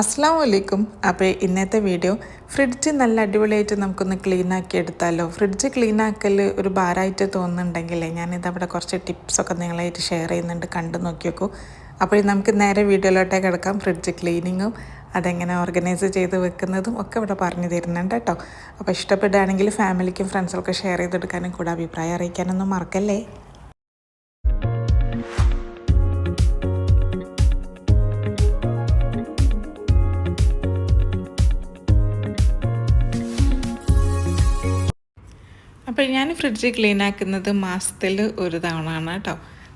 അസ്സാം വലൈക്കും അപ്പോൾ ഇന്നത്തെ വീഡിയോ ഫ്രിഡ്ജ് നല്ല അടിപൊളിയായിട്ട് നമുക്കൊന്ന് ക്ലീൻ ആക്കി എടുത്താലോ? ഫ്രിഡ്ജ് ക്ലീൻ ആക്കൽ ഒരു ഭാരമായിട്ട് തോന്നുന്നുണ്ടെങ്കിലേ ഞാനിതവിടെ കുറച്ച് ടിപ്സൊക്കെ നിങ്ങളായിട്ട് ഷെയർ ചെയ്യുന്നുണ്ട് കണ്ടു നോക്കി നോക്കൂ അപ്പോൾ നമുക്ക് നേരെ വീഡിയോയിലോട്ടേ കിടക്കാം. ഫ്രിഡ്ജ് ക്ലീനിങ്ങും അതെങ്ങനെ ഓർഗനൈസ് ചെയ്ത് വെക്കുന്നതും ഒക്കെ ഇവിടെ പറഞ്ഞു തരുന്നുണ്ട് കേട്ടോ. അപ്പോൾ ഇഷ്ടപ്പെടുകയാണെങ്കിൽ ഫാമിലിക്കും ഫ്രണ്ട്സൊക്കെ ഷെയർ ചെയ്തെടുക്കാനും കൂടെ അഭിപ്രായം അറിയിക്കാനൊന്നും മറക്കല്ലേ? അപ്പോൾ ഞാൻ ഫ്രിഡ്ജ് ക്ലീൻ ആക്കുന്നത് മാസത്തിൽ ഒരു തവണ ആണ് കേട്ടോ.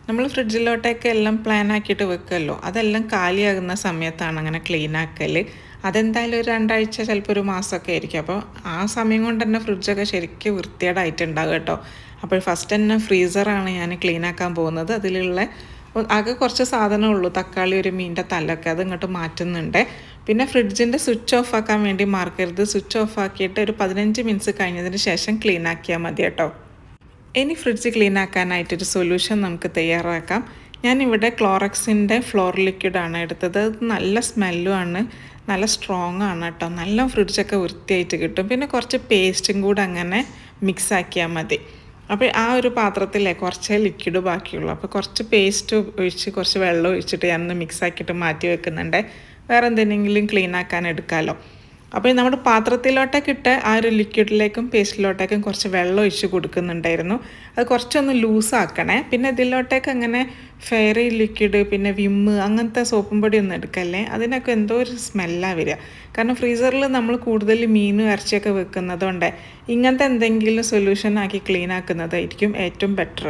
നമ്മൾ ഫ്രിഡ്ജിലോട്ടൊക്കെ എല്ലാം പ്ലാൻ ആക്കിയിട്ട് വെക്കുമല്ലോ അതെല്ലാം കാലിയാകുന്ന സമയത്താണ് അങ്ങനെ ക്ലീൻ ആക്കൽ അതെന്തായാലും ഒരു രണ്ടാഴ്ച ചിലപ്പോൾ ഒരു മാസമൊക്കെ ആയിരിക്കും. അപ്പോൾ ആ സമയം കൊണ്ട് തന്നെ ഫ്രിഡ്ജൊക്കെ ശരിക്കും വൃത്തിയേടായിട്ടുണ്ടാകും കേട്ടോ. അപ്പോൾ ഫസ്റ്റ് തന്നെ ഫ്രീസറാണ് ഞാൻ ക്ലീൻ ആക്കാൻ പോകുന്നത്. അതിലുള്ള ആകെ കുറച്ച് സാധനമുള്ളൂ തക്കാളി ഒരു മീനിന്റെ തലൊക്കെ അത് ഇങ്ങോട്ട് മാറ്റുന്നുണ്ട്. പിന്നെ ഫ്രിഡ്ജിന്റെ സ്വിച്ച് ഓഫ് ആക്കാൻ വേണ്ടി മാർക്കരുത് സ്വിച്ച് ഓഫ് ആക്കിയിട്ട് ഒരു പതിനഞ്ച് മിനിറ്റ്സ് കഴിഞ്ഞതിന് ശേഷം ക്ലീൻ ആക്കിയാൽ മതി കേട്ടോ. ഇനി ഫ്രിഡ്ജ് ക്ലീൻ ആക്കാനായിട്ടൊരു സൊല്യൂഷൻ നമുക്ക് തയ്യാറാക്കാം. ഞാനിവിടെ ക്ലോറക്സിന്റെ ഫ്ലോർ ലിക്വിഡാണ് എടുത്തത്. നല്ല സ്മെല്ലും ആണ്. നല്ല സ്ട്രോങ് ആണ് കേട്ടോ. നല്ല ഫ്രിഡ്ജൊക്കെ വൃത്തിയായിട്ട് കിട്ടും. പിന്നെ കുറച്ച് പേസ്റ്റും കൂടെ അങ്ങനെ മിക്സ് ആക്കിയാൽ മതി. അപ്പോൾ ആ ഒരു പാത്രത്തിലെ കുറച്ചേ ലിക്വിഡ് ബാക്കിയുള്ളൂ. അപ്പോൾ കുറച്ച് പേസ്റ്റ് ഒഴിച്ച് കുറച്ച് വെള്ളം ഒഴിച്ചിട്ട് ഞാനൊന്ന് മിക്സ് ആക്കിയിട്ട് മാറ്റി വെക്കുന്നുണ്ട്. വേറെ എന്തെങ്കിലും ക്ലീൻ ആക്കാൻ എടുക്കാമല്ലോ അപ്പോൾ നമ്മുടെ പാത്രത്തിലോട്ടൊക്കെ ഇട്ട് ആ ഒരു ലിക്വിഡിലേക്കും പേസ്റ്റിലോട്ടേക്കും കുറച്ച് വെള്ളം ഒഴിച്ച് കൊടുക്കുന്നുണ്ടായിരുന്നു. അത് കുറച്ചൊന്ന് ലൂസാക്കണേ പിന്നെ ഇതിലോട്ടേക്ക് അങ്ങനെ ഫെയറി ലിക്വിഡ് പിന്നെ വിമ്മ് അങ്ങനത്തെ സോപ്പും പൊടി ഒന്നും എടുക്കല്ലേ? അതിനൊക്കെ എന്തോ ഒരു സ്മെല്ലാണ് വരിക. കാരണം ഫ്രീസറിൽ നമ്മൾ കൂടുതൽ മീനും ഇറച്ചിയൊക്കെ വെക്കുന്നതുകൊണ്ട് ഇങ്ങനത്തെ എന്തെങ്കിലും സൊല്യൂഷൻ ആക്കി ക്ലീൻ ആക്കുന്നതായിരിക്കും ഏറ്റവും ബെറ്റർ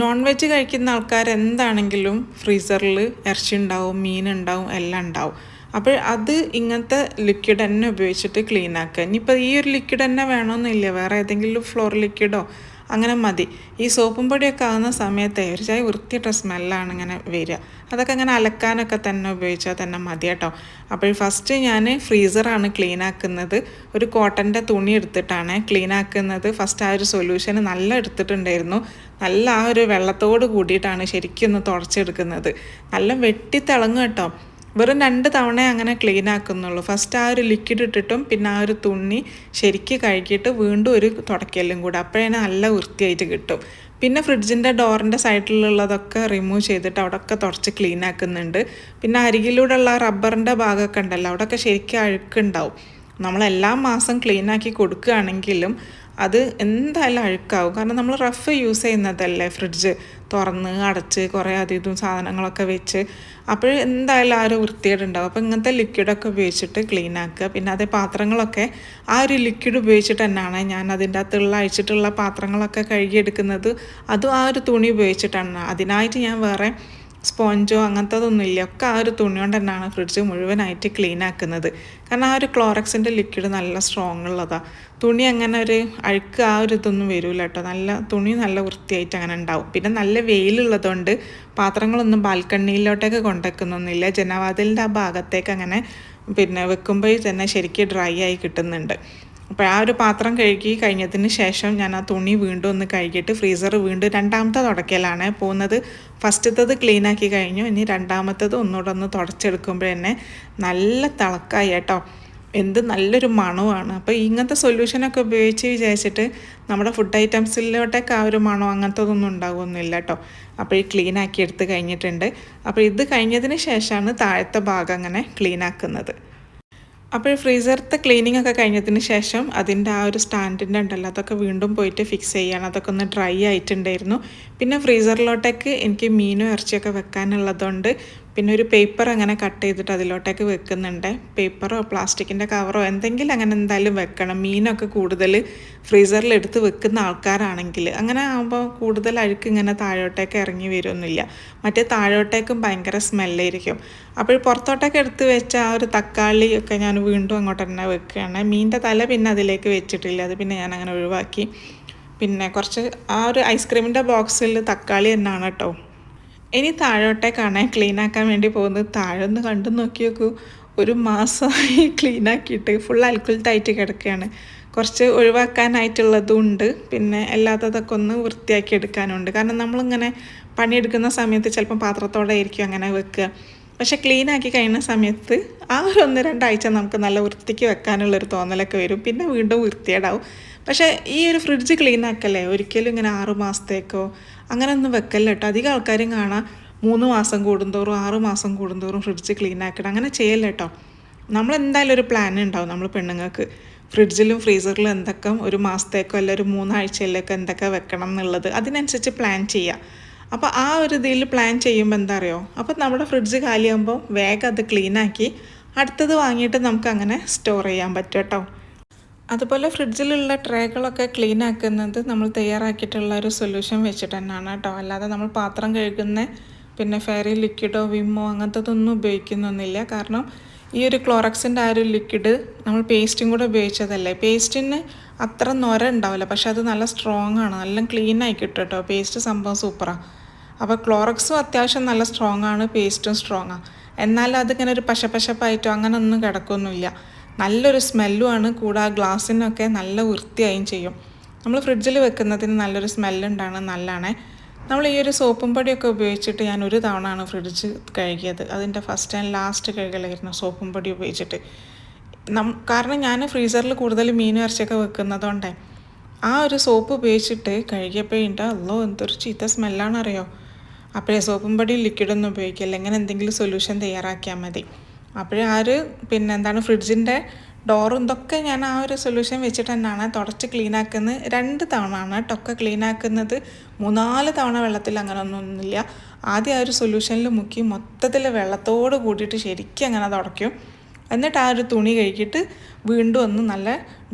നോൺ വെജ് കഴിക്കുന്ന ആൾക്കാർ എന്താണെങ്കിലും ഫ്രീസറിൽ ഇറച്ചി ഉണ്ടാവും മീൻ ഉണ്ടാവും എല്ലാം ഉണ്ടാവും. അപ്പോൾ അത് ഇങ്ങനത്തെ ലിക്വിഡ് തന്നെ ഉപയോഗിച്ചിട്ട് ക്ലീൻ ആക്കുക. ഇനിയിപ്പോൾ ഈ ഒരു ലിക്വിഡ് തന്നെ വേണമെന്നില്ല വേറെ ഏതെങ്കിലും ഫ്ലോർ ലിക്വിഡോ അങ്ങനെ മതി. ഈ സോപ്പും പൊടിയൊക്കെ ആകുന്ന സമയത്ത് ഒരു ചായ വൃത്തിയിട്ട സ്മെല്ലാണ് ഇങ്ങനെ വരിക. അതൊക്കെ അങ്ങനെ അലക്കാനൊക്കെ തന്നെ ഉപയോഗിച്ചാൽ തന്നെ മതി കേട്ടോ. അപ്പോൾ ഫസ്റ്റ് ഞാൻ ഫ്രീസറാണ് ക്ലീൻ ആക്കുന്നത്. ഒരു കോട്ടന്റെ തുണി എടുത്തിട്ടാണ് ക്ലീൻ ആക്കുന്നത്. ഫസ്റ്റ് ആ ഒരു സൊല്യൂഷൻ നല്ല എടുത്തിട്ടുണ്ടായിരുന്നു. നല്ല ആ ഒരു വെള്ളത്തോട് കൂടിയിട്ടാണ് ശരിക്കും ഒന്ന് തുടച്ചെടുക്കുന്നത്. നല്ല വെട്ടി തിളങ്ങും കേട്ടോ. വെറും രണ്ട് തവണ അങ്ങനെ ക്ലീൻ ആക്കുന്നുള്ളൂ. ഫസ്റ്റ് ആ ഒരു ലിക്വിഡ് ഇട്ടിട്ടും പിന്നെ ആ ഒരു തുണി ശരിക്ക് കഴുകിയിട്ട് വീണ്ടും ഒരു തുടക്കലും കൂടെ. അപ്പോഴേ നല്ല വൃത്തിയായിട്ട് കിട്ടും. പിന്നെ ഫ്രിഡ്ജിന്റെ ഡോറിന്റെ സൈഡിലുള്ളതൊക്കെ റിമൂവ് ചെയ്തിട്ട് അവിടെയൊക്കെ തുടച്ച് ക്ലീൻ ആക്കുന്നുണ്ട്. പിന്നെ അരികിലൂടെയുള്ള റബ്ബറിന്റെ ഭാഗമൊക്കെ ഉണ്ടല്ലോ അവിടെയൊക്കെ ശരിക്കും അഴുക്കുണ്ടാവും. നമ്മൾ എല്ലാ മാസം ക്ലീൻ ആക്കി കൊടുക്കുകയാണെങ്കിലും അത് എന്തായാലും അഴുക്കാവും. കാരണം നമ്മൾ റഫ് യൂസ് ചെയ്യുന്നതല്ലേ ഫ്രിഡ്ജ് തുറന്ന് അടച്ച് കുറേ അധികം സാധനങ്ങളൊക്കെ വെച്ച്. അപ്പോൾ എന്തായാലും ആ ഒരു വൃത്തികേടുണ്ടാവും. അപ്പോൾ ഇങ്ങനത്തെ ലിക്വിഡൊക്കെ ഉപയോഗിച്ചിട്ട് ക്ലീൻ ആക്കുക. പിന്നെ അതേ പാത്രങ്ങളൊക്കെ ആ ഒരു ലിക്വിഡ് ഉപയോഗിച്ചിട്ട് തന്നെയാണ് ഞാൻ അതിന്റെ അകത്തുള്ള അഴിച്ചിട്ടുള്ള പാത്രങ്ങളൊക്കെ കഴുകിയെടുക്കുന്നത്. അതും ആ ഒരു തുണി ഉപയോഗിച്ചിട്ടാണ്. അതിനായിട്ട് ഞാൻ വേറെ സ്പോഞ്ചോ അങ്ങനത്തതൊന്നുമില്ല. ഒക്കെ ആ ഒരു തുണി കൊണ്ട് തന്നെയാണ് ഫ്രിഡ്ജ് മുഴുവനായിട്ട് ക്ലീൻ ആക്കുന്നത്. കാരണം ആ ഒരു ക്ലോറക്സിന്റെ ലിക്വിഡ് നല്ല സ്ട്രോങ് ഉള്ളതാണ് തുണി അങ്ങനെ ഒരു അഴുക്ക് ആ ഒരു ഇതൊന്നും വരില്ല കേട്ടോ. നല്ല തുണി നല്ല വൃത്തിയായിട്ട് അങ്ങനെ ഉണ്ടാവും. പിന്നെ നല്ല വെയിലുള്ളതുകൊണ്ട് പാത്രങ്ങളൊന്നും ബാൽക്കണിയിലോട്ടേക്ക് കൊണ്ടുവെക്കുന്നൊന്നുമില്ല ജനവാതിലിന്റെ ആ ഭാഗത്തേക്ക് അങ്ങനെ പിന്നെ വെക്കുമ്പോൾ തന്നെ ശരിക്കും ഡ്രൈ ആയി കിട്ടുന്നുണ്ട്. അപ്പോൾ ആ ഒരു പാത്രം കഴുകി കഴിഞ്ഞതിന് ശേഷം ഞാൻ ആ തുണി വീണ്ടും ഒന്ന് കഴുകിയിട്ട് ഫ്രീസർ വീണ്ടും രണ്ടാമത്തെ തുടക്കലാണ് പോകുന്നത്. ഫസ്റ്റത്തത് ക്ലീൻ ആക്കി കഴിഞ്ഞു. ഇനി രണ്ടാമത്തത് ഒന്നുകൂടെ ഒന്ന് തുടച്ചെടുക്കുമ്പോൾ തന്നെ നല്ല തിളക്കായി കേട്ടോ. എന്ത് നല്ലൊരു മണമാണ് അപ്പോൾ ഇങ്ങനത്തെ സൊല്യൂഷനൊക്കെ ഉപയോഗിച്ച് വിചാരിച്ചിട്ട് നമ്മുടെ ഫുഡ് ഐറ്റംസിലോട്ടൊക്കെ ആ ഒരു മണം അങ്ങനത്തതൊന്നും ഉണ്ടാകുമൊന്നുമില്ല കേട്ടോ. അപ്പോൾ ഈ ക്ലീൻ ആക്കി എടുത്ത് കഴിഞ്ഞിട്ടുണ്ട്. അപ്പോൾ ഇത് കഴിഞ്ഞതിന് ശേഷമാണ് താഴത്തെ ഭാഗം അങ്ങനെ ക്ലീൻ ആക്കുന്നത്. അപ്പോൾ ഫ്രീസറത്തെ ക്ലീനിങ് ഒക്കെ കഴിഞ്ഞതിന് ശേഷം അതിന്റെ ആ ഒരു സ്റ്റാൻഡിന്റെ ഉണ്ടല്ലോ അതൊക്കെ വീണ്ടും പോയിട്ട് ഫിക്സ് ചെയ്യണം. അതൊക്കെ ഒന്ന് ഡ്രൈ ആയിട്ടുണ്ടായിരുന്നു. പിന്നെ ഫ്രീസറിലോട്ടേക്ക് എനിക്ക് മീനും ഇറച്ചിയൊക്കെ വെക്കാനുള്ളതുകൊണ്ട് പിന്നെ ഒരു പേപ്പർ അങ്ങനെ കട്ട് ചെയ്തിട്ട് അതിലോട്ടേക്ക് വെക്കുന്നുണ്ട്. പേപ്പറോ പ്ലാസ്റ്റിക്കിന്റെ കവറോ എന്തെങ്കിലും അങ്ങനെ എന്തായാലും വെക്കണം. മീനൊക്കെ കൂടുതൽ ഫ്രീസറിൽ എടുത്ത് വെക്കുന്ന ആൾക്കാരാണെങ്കിൽ. അങ്ങനെ ആകുമ്പോൾ കൂടുതൽ അഴുക്ക് ഇങ്ങനെ താഴോട്ടേക്ക് ഇറങ്ങി വരുമൊന്നുമില്ല മറ്റേ താഴോട്ടേക്കും ഭയങ്കര സ്മെല്ലായിരിക്കും അപ്പോൾ പുറത്തോട്ടൊക്കെ എടുത്ത് വെച്ച ആ ഒരു തക്കാളി ഒക്കെ ഞാൻ വീണ്ടും അങ്ങോട്ട് തന്നെ വെക്കുകയാണ്. മീനിന്റെ തല പിന്നെ അതിലേക്ക് വെച്ചിട്ടില്ല. അത് പിന്നെ ഞാൻ അങ്ങനെ ഒഴിവാക്കി. പിന്നെ കുറച്ച് ആ ഒരു ഐസ്ക്രീമിന്റെ ബോക്സിൽ തക്കാളി തന്നെയാണ് കേട്ടോ. ഇനി ക്ലീൻ ആക്കാൻ വേണ്ടി പോകുന്നത്. താഴെ ഒന്ന് കണ്ടു നോക്കി നോക്കൂ ഒരു മാസമായി ക്ലീൻ ആക്കിയിട്ട് ഫുൾ അൽക്കുലത്തായിട്ട് കിടക്കുകയാണ്. കുറച്ച് ഒഴിവാക്കാനായിട്ടുള്ളതും ഉണ്ട് പിന്നെ അല്ലാത്തതൊക്കെ ഒന്ന് വൃത്തിയാക്കി എടുക്കാനുണ്ട്. കാരണം നമ്മളിങ്ങനെ പണിയെടുക്കുന്ന സമയത്ത് ചിലപ്പം പാത്രത്തോടെ ആയിരിക്കും അങ്ങനെ വെക്കുക. പക്ഷേ ക്ലീൻ ആക്കി കഴിയുന്ന സമയത്ത് ആ ഒരു ഒന്ന് രണ്ടാഴ്ച നമുക്ക് നല്ല വൃത്തിക്ക് വെക്കാനുള്ളൊരു തോന്നലൊക്കെ വരും. പിന്നെ വീണ്ടും വൃത്തിയേടാവും പക്ഷേ ഈ ഒരു ഫ്രിഡ്ജ് ക്ലീൻ ആക്കല്ലേ? ഒരിക്കലും ഇങ്ങനെ ആറു മാസത്തേക്കോ അങ്ങനെ ഒന്നും വെക്കല്ല കേട്ടോ അധികം ആൾക്കാരും കാണാം. മൂന്ന് മാസം കൂടുന്തോറും ആറ് മാസം കൂടുന്തോറും ഫ്രിഡ്ജ് ക്ലീൻ ആക്കണം. അങ്ങനെ ചെയ്യല്ല കേട്ടോ നമ്മൾ എന്തായാലും ഒരു പ്ലാൻ ഉണ്ടാവും നമ്മൾ പെണ്ണുങ്ങൾക്ക് ഫ്രിഡ്ജിലും ഫ്രീസറിലും എന്തൊക്കെ ഒരു മാസത്തേക്കോ അല്ല ഒരു മൂന്നാഴ്ചയിലേക്കോ എന്തൊക്കെ വെക്കണം എന്നുള്ളത് അതിനനുസരിച്ച് പ്ലാൻ ചെയ്യുക അപ്പോൾ ആ ഒരു ഇതിൽ പ്ലാൻ ചെയ്യുമ്പോൾ എന്താ അറിയോ അപ്പോൾ നമ്മുടെ ഫ്രിഡ്ജ് കാലിയാകുമ്പോൾ വേഗം അത് ക്ലീനാക്കി അടുത്തത് വാങ്ങിയിട്ട് നമുക്ക് അങ്ങനെ സ്റ്റോർ ചെയ്യാൻ പറ്റും കേട്ടോ അതുപോലെ ഫ്രിഡ്ജിലുള്ള ട്രേകളൊക്കെ ക്ലീൻ ആക്കുന്നത് നമ്മൾ തയ്യാറാക്കിയിട്ടുള്ള ഒരു സൊല്യൂഷൻ വെച്ചിട്ട് തന്നെയാണ് കേട്ടോ. അല്ലാതെ നമ്മൾ പാത്രം കഴുകുന്ന പിന്നെ ഫെയറി ലിക്വിഡോ വിമ്മോ അങ്ങനത്തതൊന്നും ഉപയോഗിക്കുന്നൊന്നുമില്ല. കാരണം ഈ ഒരു ക്ലോറക്സിന്റെ ആ ഒരു ലിക്വിഡ് നമ്മൾ പേസ്റ്റും കൂടെ ഉപയോഗിച്ചതല്ലേ? പേസ്റ്റിന് അത്ര നൊര ഉണ്ടാവില്ല. പക്ഷെ അത് നല്ല സ്ട്രോങ് ആണ്. നല്ല ക്ലീൻ ആയി കിട്ടും കേട്ടോ. പേസ്റ്റ് സംഭവം സൂപ്പറാണ് അപ്പോൾ ക്ലോറക്സും അത്യാവശ്യം നല്ല സ്ട്രോങ് ആണ്. പേസ്റ്റും സ്ട്രോങ് ആണ് എന്നാലും അതിങ്ങനെ ഒരു പശപ്പശപ്പായിട്ടോ അങ്ങനെ ഒന്നും കിടക്കൊന്നുമില്ല. നല്ലൊരു സ്മെല്ലുമാണ്. ആ ഗ്ലാസ്സിനൊക്കെ നല്ല വൃത്തിയായും ചെയ്യും. നമ്മൾ ഫ്രിഡ്ജിൽ വെക്കുന്നതിന് നല്ലൊരു സ്മെല്ലുണ്ടാണ് നല്ലതാണേ നമ്മൾ ഈ ഒരു സോപ്പും പൊടിയൊക്കെ ഉപയോഗിച്ചിട്ട് ഞാൻ ഒരു തവണയാണ് ഫ്രിഡ്ജ് കഴുകിയത്. അതിന്റെ ഫസ്റ്റ് ആൻഡ് ലാസ്റ്റ് കഴുകലായിരുന്നു സോപ്പും പൊടി ഉപയോഗിച്ചിട്ട്. നം കാരണം ഞാൻ ഫ്രീസറിൽ കൂടുതൽ മീൻ ഇറച്ചിയൊക്കെ വെക്കുന്നതുകൊണ്ടേ ആ ഒരു സോപ്പ് ഉപയോഗിച്ചിട്ട് കഴുകിയപ്പോൾ ഉണ്ട് അല്ലോ എന്തൊരു ചീത്ത സ്മെല്ലാണ് അറിയോ അപ്പോഴേ സോപ്പും പൊടി ലിക്വിഡൊന്നും ഉപയോഗിക്കില്ല. ഇങ്ങനെ എന്തെങ്കിലും സൊല്യൂഷൻ തയ്യാറാക്കിയാൽ മതി. അപ്പോഴേ ആ ഒരു പിന്നെ എന്താണ് ഫ്രിഡ്ജിന്റെ ഡോറും ഇതൊക്കെ ഞാൻ ആ ഒരു സൊല്യൂഷൻ വെച്ചിട്ട് തന്നെയാണ് തുടച്ച് ക്ലീൻ ആക്കുന്നത് രണ്ട് തവണ ആണ് ടൊക്കെ ക്ലീൻ ആക്കുന്നത് മൂന്നാൽ തവണ വെള്ളത്തിൽ അങ്ങനെ ഒന്നുമില്ല. ആദ്യം ആ ഒരു സൊല്യൂഷനിൽ മുക്കി മൊത്തത്തിൽ വെള്ളത്തോട് കൂടിയിട്ട് ശരിക്കും അങ്ങനെ തുടയ്ക്കും. എന്നിട്ട് ആ ഒരു തുണി കഴുകിയിട്ട് വീണ്ടും ഒന്ന് നല്ല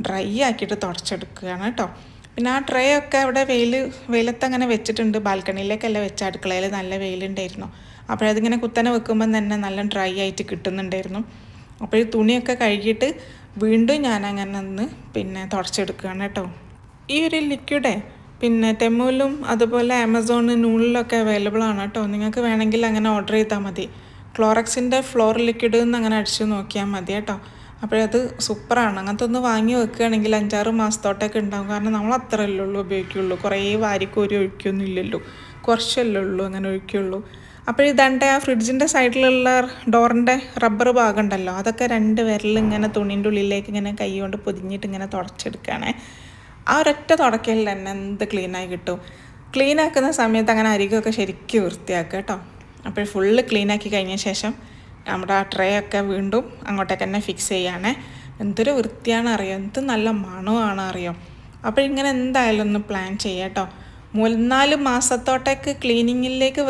ഡ്രൈ ആക്കിയിട്ട് തുടച്ചെടുക്കുകയാണ് കേട്ടോ പിന്നെ ആ ട്രേ ഒക്കെ അവിടെ വെയിൽ വെയിലത്ത് അങ്ങനെ വെച്ചിട്ടുണ്ട്. ബാൽക്കണിയിലേക്കല്ല വെച്ച അടുക്കളയിൽ നല്ല വെയിലുണ്ടായിരുന്നു. അപ്പോഴതിങ്ങനെ കുത്തനെ വെക്കുമ്പം തന്നെ നല്ല ഡ്രൈ ആയിട്ട് കിട്ടുന്നുണ്ടായിരുന്നു. അപ്പോൾ ഈ തുണിയൊക്കെ കഴുകിയിട്ട് വീണ്ടും ഞാൻ അങ്ങനെ ഒന്ന് പിന്നെ തുടച്ചെടുക്കുകയാണ് കേട്ടോ. ഈ ഒരു ലിക്വിഡേ പിന്നെ ടെമ്മൂലും അതുപോലെ ആമസോൺ നൂണിലൊക്കെ അവൈലബിൾ ആണ് കേട്ടോ. നിങ്ങൾക്ക് വേണമെങ്കിൽ അങ്ങനെ ഓർഡർ ചെയ്താൽ മതി. ക്ലോറക്സിന്റെ ഫ്ലോർ ലിക്വിഡ് എന്ന് അങ്ങനെ അടിച്ചു നോക്കിയാൽ മതി കേട്ടോ. അപ്പോഴത് സൂപ്പറാണ്. അങ്ങനത്തെ ഒന്ന് വാങ്ങി വെക്കുകയാണെങ്കിൽ അഞ്ചാറ് മാസത്തോട്ടൊക്കെ ഉണ്ടാകും കാരണം നമ്മൾ അത്രയല്ലേ ഉള്ളൂ ഉപയോഗിക്കുള്ളൂ കുറേ വാരിക്കോരി ഒഴിക്കൊന്നും ഇല്ലല്ലോ. കുറച്ചല്ലേ ഉള്ളൂ അങ്ങനെ ഒഴിക്കുള്ളൂ അപ്പോൾ ഇതാണ്ട് ആ ഫ്രിഡ്ജിന്റെ സൈഡിലുള്ള ഡോറിന്റെ റബ്ബർ ഭാഗം ഉണ്ടല്ലോ അതൊക്കെ രണ്ട് വിരൽ ഇങ്ങനെ തുണിന്റെ ഉള്ളിലേക്ക് ഇങ്ങനെ കൈ കൊണ്ട് പൊതിഞ്ഞിട്ട് ഇങ്ങനെ തുടച്ചെടുക്കുകയാണേ ആ ഒരൊറ്റ തുടക്കലിൽ തന്നെ എന്ത് ക്ലീനായി കിട്ടും? ക്ലീൻ ആക്കുന്ന സമയത്ത് അങ്ങനെ അരികൊക്കെ ശരിക്കും വൃത്തിയാക്കുക കേട്ടോ. അപ്പോൾ ഫുള്ള് ക്ലീൻ ആക്കി കഴിഞ്ഞ ശേഷം നമ്മുടെ ആ ട്രേ ഒക്കെ വീണ്ടും അങ്ങോട്ടേക്ക് തന്നെ ഫിക്സ് ചെയ്യുകയാണേ എന്തൊരു വൃത്തിയാണ് അറിയാം എന്ത് നല്ല മണമാണ് അറിയാം അപ്പോൾ ഇങ്ങനെ എന്തായാലും ഒന്ന് പ്ലാൻ ചെയ്യാം കേട്ടോ. മൂന്നാൽ മാസത്തോട്ടേക്ക് ക്ലീനിങ്ങിലേക്ക്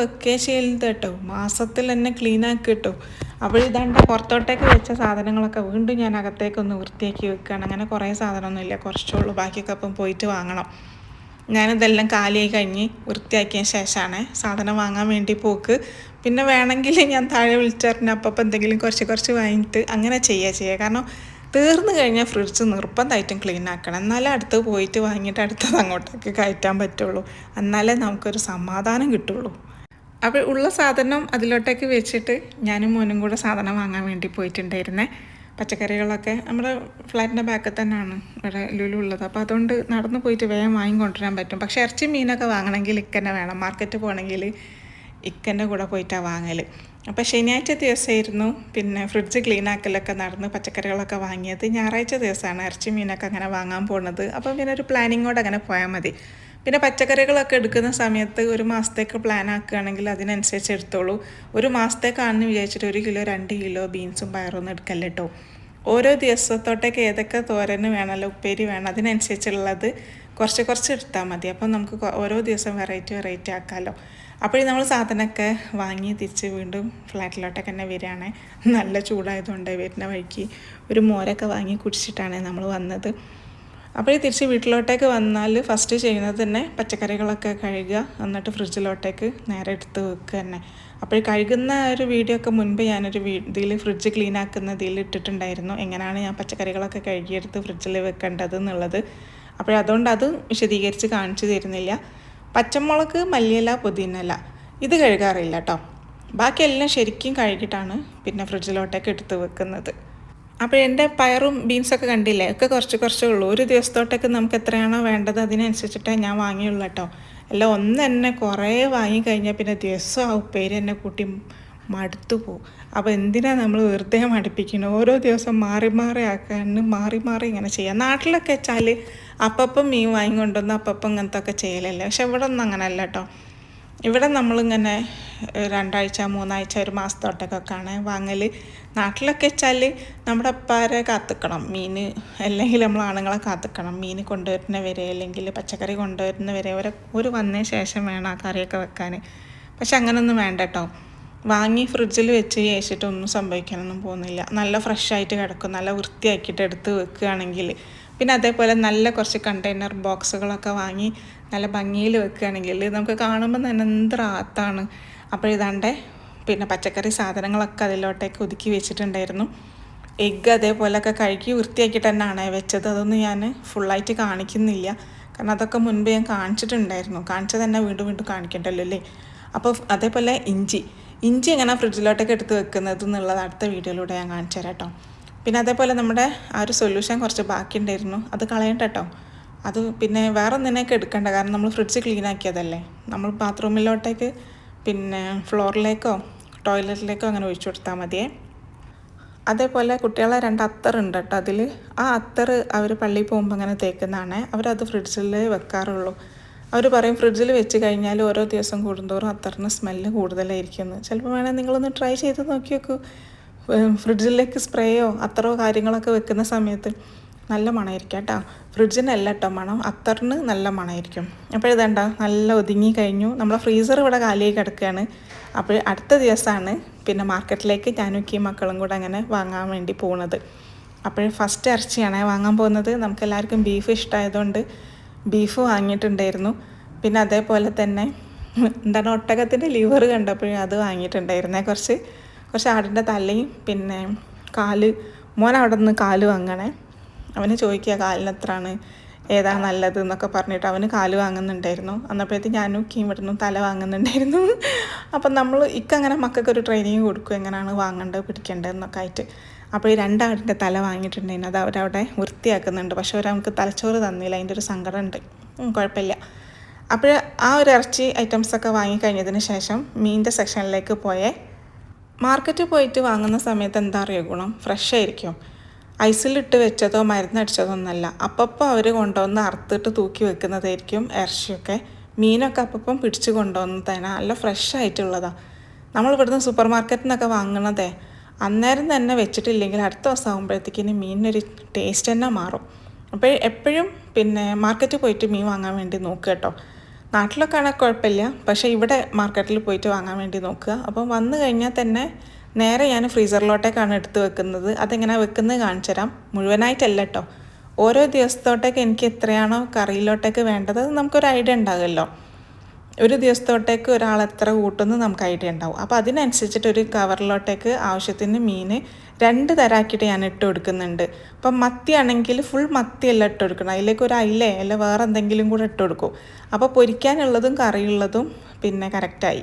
ചെയ്യരുത് കേട്ടോ. മാസത്തിൽ തന്നെ ക്ലീൻ ആക്കി കിട്ടും. അപ്പോൾ ഇതാണ്ട് പുറത്തോട്ടേക്ക് വെച്ച സാധനങ്ങളൊക്കെ വീണ്ടും ഞാൻ അകത്തേക്കൊന്ന് വൃത്തിയാക്കി വെക്കുകയാണ്. അങ്ങനെ കുറേ സാധനമൊന്നുമില്ല കുറച്ചുള്ളൂ ബാക്കിയൊക്കെ അപ്പം പോയിട്ട് വാങ്ങണം. ഞാനിതെല്ലാം കാലിയായി കഴിഞ്ഞ് വൃത്തിയാക്കിയ ശേഷമാണ് സാധനം വാങ്ങാൻ വേണ്ടി പോക്ക്. പിന്നെ വേണമെങ്കിൽ ഞാൻ താഴെ വിളിച്ചറിഞ്ഞ അപ്പം എന്തെങ്കിലും കുറച്ച് കുറച്ച് വാങ്ങിയിട്ട് അങ്ങനെ ചെയ്യുക ചെയ്യുക കാരണം തീർന്നു കഴിഞ്ഞാൽ ഫ്രിഡ്ജ് നിർബന്ധമായിട്ടും ക്ലീൻ ആക്കണം. എന്നാലേ അടുത്ത് പോയിട്ട് വാങ്ങിയിട്ട് അടുത്തത് അങ്ങോട്ടേക്ക് കയറ്റാൻ പറ്റുള്ളൂ. എന്നാലേ നമുക്കൊരു സമാധാനം കിട്ടുള്ളൂ. അപ്പോൾ ഉള്ള സാധനം അതിലോട്ടേക്ക് വെച്ചിട്ട് ഞാനും മോനും കൂടെ സാധനം വാങ്ങാൻ വേണ്ടി പോയിട്ടുണ്ടായിരുന്നേ. പച്ചക്കറികളൊക്കെ നമ്മുടെ ഫ്ലാറ്റിന്റെ ബാക്കിൽ തന്നെയാണ് ഇവിടെ ലുലു ഉള്ളത്. അപ്പോൾ അതുകൊണ്ട് നടന്നു പോയിട്ട് വേഗം വാങ്ങിക്കൊണ്ടുവരാൻ പറ്റും. പക്ഷേ ഇറച്ചി മീനൊക്കെ വാങ്ങണമെങ്കിൽ ഇക്കന്നെ വേണം. മാർക്കറ്റ് പോകണമെങ്കിൽ ഇക്കന്റെ കൂടെ പോയിട്ടാണ് വാങ്ങൽ അപ്പോൾ ശനിയാഴ്ച ദിവസമായിരുന്നു. പിന്നെ ഫ്രിഡ്ജ് ക്ലീൻ ആക്കലൊക്കെ നടന്ന് പച്ചക്കറികളൊക്കെ വാങ്ങിയത്. ഞായറാഴ്ച ദിവസമാണ് ഇറച്ചി മീനൊക്കെ അങ്ങനെ വാങ്ങാൻ പോണത്. അപ്പം പിന്നെ ഒരു പ്ലാനിങ്ങോടെ അങ്ങനെ പോയാൽ മതി. പിന്നെ പച്ചക്കറികളൊക്കെ എടുക്കുന്ന സമയത്ത് ഒരു മാസത്തേക്ക് പ്ലാൻ ആക്കുകയാണെങ്കിൽ അതിനനുസരിച്ച് എടുത്തോളൂ. ഒരു മാസത്തേക്കാണെന്ന് വിചാരിച്ചിട്ട് ഒരു കിലോ രണ്ട് കിലോ ബീൻസും പയറൊന്നും എടുക്കല്ല കേട്ടോ. ഓരോ ദിവസത്തോട്ടേക്ക് ഏതൊക്കെ തോരന് വേണമല്ലോ ഉപ്പേരി വേണം അതിനനുസരിച്ചുള്ളത് കുറച്ച് കുറച്ച് എടുത്താൽ മതി. അപ്പം നമുക്ക് ഓരോ ദിവസം വെറൈറ്റി വെറൈറ്റി ആക്കാമല്ലോ അപ്പോഴും നമ്മൾ സാധനമൊക്കെ വാങ്ങി തിരിച്ച് വീണ്ടും ഫ്ലാറ്റിലോട്ടൊക്കെ തന്നെ വരികയാണ്. നല്ല ചൂടായതുകൊണ്ട് വരുന്ന വഴിക്ക് ഒരു മോരൊക്കെ വാങ്ങി കുടിച്ചിട്ടാണ് നമ്മൾ വന്നത്. അപ്പോൾ തിരിച്ച് വീട്ടിലോട്ടേക്ക് വന്നാൽ ഫസ്റ്റ് ചെയ്യുന്നത് തന്നെ പച്ചക്കറികളൊക്കെ കഴുകുക എന്നിട്ട് ഫ്രിഡ്ജിലോട്ടേക്ക് നേരെ എടുത്ത് വെക്കുക തന്നെ. അപ്പോൾ കഴുകുന്ന ഒരു വീഡിയോ ഒക്കെ മുൻപ് ഞാനൊരു ഇതിൽ ഫ്രിഡ്ജ് ക്ലീൻ ആക്കുന്ന ഇതിൽ ഇട്ടിട്ടുണ്ടായിരുന്നു. എങ്ങനെയാണ് ഞാൻ പച്ചക്കറികളൊക്കെ കഴുകിയെടുത്ത് ഫ്രിഡ്ജിൽ വെക്കേണ്ടത് എന്നുള്ളത്. അപ്പോൾ അതുകൊണ്ട് അത് വിശദീകരിച്ച് കാണിച്ചു തരുന്നില്ല. പച്ചമുളക് മല്ലിയില പുതിനല ഇത് കഴുകാറില്ല കേട്ടോ ബാക്കിയെല്ലാം ശരിക്കും കഴുകിയിട്ടാണ് പിന്നെ ഫ്രിഡ്ജിലോട്ടൊക്കെ എടുത്ത് വെക്കുന്നത്. അപ്പോൾ എന്റെ പയറും ബീൻസൊക്കെ കണ്ടില്ലേ? ഒക്കെ കുറച്ച് കുറച്ചേ ഉള്ളൂ. ഒരു ദിവസത്തോട്ടൊക്കെ നമുക്ക് എത്രയാണോ വേണ്ടത് അതിനനുസരിച്ചിട്ടേ ഞാൻ വാങ്ങിയുള്ളൂ കേട്ടോ എല്ലാം ഒന്ന് തന്നെ കുറേ വാങ്ങിക്കഴിഞ്ഞാൽ പിന്നെ ദിവസം ആ ഉപ്പേരി എന്നെ കൂട്ടി മടുത്തു പോകും അപ്പോൾ എന്തിനാ നമ്മൾ വെറുതെ മടുപ്പിക്കുന്നത് ഓരോ ദിവസം മാറി മാറി ആക്കാൻ മാറി മാറി ഇങ്ങനെ ചെയ്യാം. നാട്ടിലൊക്കെ വെച്ചാൽ അപ്പം മീൻ വാങ്ങിക്കൊണ്ടുവന്ന് അപ്പം ഇങ്ങനത്തെ ഒക്കെ ചെയ്യലല്ലേ. പക്ഷെ ഇവിടെ ഒന്നും അങ്ങനെയല്ല കേട്ടോ ഇവിടെ നമ്മളിങ്ങനെ രണ്ടാഴ്ച മൂന്നാഴ്ച ഒരു മാസത്തോട്ടൊക്കെയാണ് വാങ്ങൽ നാട്ടിലൊക്കെ വെച്ചാൽ നമ്മുടെ അപ്പാരെ കാത്തിക്കണം. മീൻ അല്ലെങ്കിൽ നമ്മൾ ആണുങ്ങളെ കാത്തിക്കണം. മീൻ കൊണ്ടുവരുന്ന വരെ അല്ലെങ്കിൽ പച്ചക്കറി കൊണ്ടുവരുന്ന വരെ ഒരു വന്നതിന് ശേഷം വേണം ആ കറിയൊക്കെ വെക്കാൻ പക്ഷെ അങ്ങനൊന്നും വേണ്ട കേട്ടോ വാങ്ങി ഫ്രിഡ്ജിൽ വെച്ച് ചേച്ചിട്ടൊന്നും സംഭവിക്കാനൊന്നും പോകുന്നില്ല. നല്ല ഫ്രഷായിട്ട് കിടക്കും. നല്ല വൃത്തിയാക്കിയിട്ട് എടുത്ത് വെക്കുകയാണെങ്കിൽ. പിന്നെ അതേപോലെ നല്ല കുറച്ച് കണ്ടെയ്നർ ബോക്സുകളൊക്കെ വാങ്ങി നല്ല ഭംഗിയിൽ വെക്കുകയാണെങ്കിൽ നമുക്ക് കാണുമ്പോൾ തന്നെ എന്ത് റാത്താണ്. അപ്പോൾ ഇതാണ്ട് പിന്നെ പച്ചക്കറി സാധനങ്ങളൊക്കെ അതിലോട്ടേക്ക് ഒതുക്കി വെച്ചിട്ടുണ്ടായിരുന്നു. എഗ്ഗ് അതേപോലെയൊക്കെ കഴുകി വൃത്തിയാക്കിയിട്ട് തന്നെയാണ് വെച്ചത്. അതൊന്നും ഞാൻ ഫുള്ളായിട്ട് കാണിക്കുന്നില്ല. കാരണം അതൊക്കെ മുൻപ് ഞാൻ കാണിച്ചിട്ടുണ്ടായിരുന്നു. കാണിച്ചത് തന്നെ വീണ്ടും വീണ്ടും കാണിക്കണ്ടല്ലോ അല്ലേ? അപ്പോൾ അതേപോലെ ഇഞ്ചി. ഇഞ്ചി എങ്ങനെ ഫ്രിഡ്ജിലോട്ടൊക്കെ എടുത്ത് വെക്കുന്നത് എന്നുള്ളത് അടുത്ത വീഡിയോയിലൂടെ ഞാൻ കാണിച്ചു തരാം കേട്ടോ പിന്നെ അതേപോലെ നമ്മുടെ ആ ഒരു സൊല്യൂഷൻ കുറച്ച് ബാക്കിയുണ്ടായിരുന്നു. അത് കളയണ്ട കേട്ടോ അത് പിന്നെ വേറെ ഒന്നിനൊക്കെ എടുക്കണ്ട. കാരണം നമ്മൾ ഫ്രിഡ്ജ് ക്ലീൻ ആക്കിയതല്ലേ. നമ്മൾ ബാത്റൂമിലോട്ടേക്ക് പിന്നെ ഫ്ലോറിലേക്കോ ടോയ്ലറ്റിലേക്കോ അങ്ങനെ ഒഴിച്ചു കൊടുത്താൽ മതിയേ. അതേപോലെ കുട്ടികളെ രണ്ട് അത്തറുണ്ട് കേട്ടോ അതിൽ ആ അത്തർ അവർ പള്ളിയിൽ പോകുമ്പോൾ അങ്ങനെ തേക്കുന്നതാണ്. അവരത് ഫ്രിഡ്ജിൽ വെക്കാറുള്ളൂ. അവർ പറയും ഫ്രിഡ്ജിൽ വെച്ച് കഴിഞ്ഞാൽ ഓരോ ദിവസം കൂടുന്തോറും അത്തറിന് സ്മെല്ല് കൂടുതലായിരിക്കും ചിലപ്പോൾ വേണേൽ നിങ്ങളൊന്ന് ട്രൈ ചെയ്ത് നോക്കി ഫ്രിഡ്ജിലേക്ക് സ്പ്രേയോ അത്തറോ കാര്യങ്ങളൊക്കെ വെക്കുന്ന സമയത്ത് നല്ല മണമായിരിക്കും കേട്ടോ. ഫ്രിഡ്ജിനല്ല കേട്ടോ മണം അത്തറിന് നല്ല മണമായിരിക്കും. അപ്പോൾ ഇതണ്ട നല്ല ഒതുങ്ങി കഴിഞ്ഞു. നമ്മളെ ഫ്രീസർ ഇവിടെ കാലിയായി കിടക്കുകയാണ്. അപ്പോൾ അടുത്ത ദിവസമാണ് പിന്നെ മാർക്കറ്റിലേക്ക് ഞാനും ഈ മക്കളും കൂടെ അങ്ങനെ വാങ്ങാൻ വേണ്ടി പോകുന്നത് അപ്പോൾ ഫസ്റ്റ് ഇറച്ചിയാണ് വാങ്ങാൻ പോകുന്നത്. നമുക്കെല്ലാവർക്കും ബീഫ് ഇഷ്ടമായതുകൊണ്ട് ബീഫ് വാങ്ങിയിട്ടുണ്ടായിരുന്നു. പിന്നെ അതേപോലെ തന്നെ എന്താണ് ഒട്ടകത്തിന്റെ ലിവർ കണ്ടപ്പോഴും അത് വാങ്ങിയിട്ടുണ്ടായിരുന്നേ. കുറച്ച് കുറച്ച് ആടിന്റെ തലയും പിന്നെ കാൽ. മോൻ അവിടെ നിന്ന് കാൽ വാങ്ങണേ. അവന് ചോദിക്കുക കാലിന് എത്രയാണ്? ഏതാ നല്ലത്? എന്നൊക്കെ പറഞ്ഞിട്ട് അവന് കാൽ വാങ്ങുന്നുണ്ടായിരുന്നു. അന്നപ്പോഴത്തേക്ക് ഞാനും കീം വിടുന്നു തല വാങ്ങുന്നുണ്ടായിരുന്നു. അപ്പം നമ്മൾ ഇക്കങ്ങനെ മക്കൾക്ക് ഒരു ട്രെയിനിങ് കൊടുക്കും എങ്ങനെയാണ് വാങ്ങേണ്ടത് പിടിക്കേണ്ടത് എന്നൊക്കെ ആയിട്ട്. അപ്പോൾ ഈ രണ്ടാടിന്റെ തല വാങ്ങിയിട്ടുണ്ടായിരുന്നു അത് അവരവിടെ വൃത്തിയാക്കുന്നുണ്ട്. പക്ഷെ നമുക്ക് തലച്ചോറ് തന്നില്ല. അതിന്റെ ഒരു സങ്കടം ഉണ്ട്. കുഴപ്പമില്ല. അപ്പോൾ ആ ഒരു ഇറച്ചി ഐറ്റംസൊക്കെ വാങ്ങിക്കഴിഞ്ഞതിന് ശേഷം മീനിന്റെ സെക്ഷനിലേക്ക് പോയേ. മാർക്കറ്റിൽ പോയിട്ട് വാങ്ങുന്ന സമയത്ത് എന്താ അറിയുക ഗുണം? ഫ്രഷ് ആയിരിക്കും. ഐസിലിട്ട് വെച്ചതോ മരുന്നടിച്ചതോ ഒന്നല്ല. അപ്പപ്പോൾ അവർ കൊണ്ടുവന്ന് അറുത്തിട്ട് തൂക്കി വെക്കുന്നതായിരിക്കും ഇറച്ചിയൊക്കെ. മീനൊക്കെ അപ്പം പിടിച്ച് കൊണ്ടുവന്ന് തന്നെ നല്ല ഫ്രഷ് ആയിട്ടുള്ളതാണ് നമ്മൾ ഇവിടുന്ന് സൂപ്പർ മാർക്കറ്റിൽ നിന്നൊക്കെ വാങ്ങണതേ അന്നേരം തന്നെ വെച്ചിട്ടില്ലെങ്കിൽ അടുത്ത ദിവസം ആകുമ്പോഴത്തേക്കിന് മീനിനൊരു ടേസ്റ്റ് തന്നെ മാറും. അപ്പോൾ എപ്പോഴും പിന്നെ മാർക്കറ്റിൽ പോയിട്ട് മീൻ വാങ്ങാൻ വേണ്ടി നോക്കുക കേട്ടോ. നാട്ടിലൊക്കെ ആണെങ്കിൽ കുഴപ്പമില്ല. പക്ഷേ ഇവിടെ മാർക്കറ്റിൽ പോയിട്ട് വാങ്ങാൻ വേണ്ടി നോക്കുക. അപ്പം വന്നു കഴിഞ്ഞാൽ തന്നെ നേരെ ഞാൻ ഫ്രീസറിലോട്ടേക്കാണ് എടുത്ത് വെക്കുന്നത്. അതെങ്ങനെയാണ് വെക്കുന്നത് കാണിച്ചു തരാം. മുഴുവനായിട്ടല്ല കേട്ടോ. ഓരോ ദിവസത്തോട്ടേക്ക് എനിക്ക് എത്രയാണോ കറിയിലോട്ടേക്ക് വേണ്ടത്. നമുക്കൊരു ഐഡിയ ഉണ്ടാകുമല്ലോ ഒരു ദിവസത്തോട്ടേക്ക് ഒരാൾ എത്ര കൂട്ടുമെന്ന് നമുക്ക് ഐഡിയ ഉണ്ടാവും. അപ്പോൾ അതിനനുസരിച്ചിട്ട് ഒരു കവറിലോട്ടേക്ക് ആവശ്യത്തിന് മീൻ രണ്ട് തരാക്കിയിട്ട് ഞാൻ ഇട്ട് കൊടുക്കുന്നുണ്ട്. അപ്പം മത്തി ആണെങ്കിൽ ഫുൾ മത്തിയല്ല ഇട്ട് കൊടുക്കണം. അതിലേക്ക് ഒരു അയില അല്ല വേറെ എന്തെങ്കിലും കൂടെ ഇട്ട് കൊടുക്കും. അപ്പോൾ പൊരിക്കാനുള്ളതും കറിയുള്ളതും പിന്നെ കറക്റ്റായി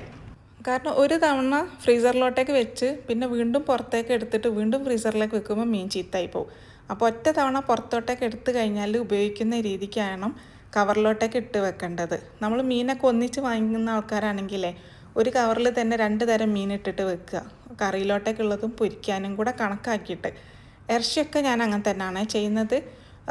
കാരണം ഒരു തവണ ഫ്രീസറിലോട്ടേക്ക് വെച്ച് പിന്നെ വീണ്ടും പുറത്തേക്ക് എടുത്തിട്ട് വീണ്ടും ഫ്രീസറിലേക്ക് വെക്കുമ്പോൾ മീൻ ചീത്തായി പോകും അപ്പോൾ ഒറ്റ തവണ പുറത്തോട്ടേക്ക് എടുത്തു കഴിഞ്ഞാൽ ഉപയോഗിക്കുന്ന രീതിക്കാണ് കവറിലോട്ടേക്ക് ഇട്ട് വെക്കേണ്ടത്. നമ്മൾ മീനൊക്കെ ഒന്നിച്ച് വാങ്ങിക്കുന്ന ആൾക്കാരാണെങ്കിലേ ഒരു കവറിൽ തന്നെ രണ്ട് തരം മീൻ ഇട്ടിട്ട് വെക്കുക. കറിയിലോട്ടേക്കുള്ളതും പൊരിക്കാനും കൂടെ കണക്കാക്കിയിട്ട്. ഇറച്ചിയൊക്കെ ഞാൻ അങ്ങനെ തന്നെയാണ് ചെയ്യുന്നത്.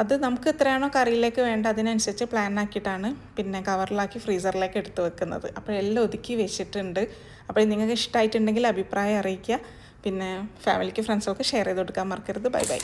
അത് നമുക്ക് എത്രയാണോ കറിയിലേക്ക് വേണ്ട അതിനനുസരിച്ച് പ്ലാൻ ആക്കിയിട്ടാണ് പിന്നെ കവറിലാക്കി ഫ്രീസറിലേക്ക് എടുത്ത് വെക്കുന്നത്. അപ്പോൾ എല്ലാം ഒതുക്കി വെച്ചിട്ടുണ്ട്. അപ്പോൾ നിങ്ങൾക്ക് ഇഷ്ടമായിട്ടുണ്ടെങ്കിൽ അഭിപ്രായം അറിയിക്കുക. പിന്നെ ഫാമിലിക്ക് ഫ്രണ്ട്സൊക്കെ ഷെയർ ചെയ്ത് കൊടുക്കാൻ മറക്കരുത്. Bye bye.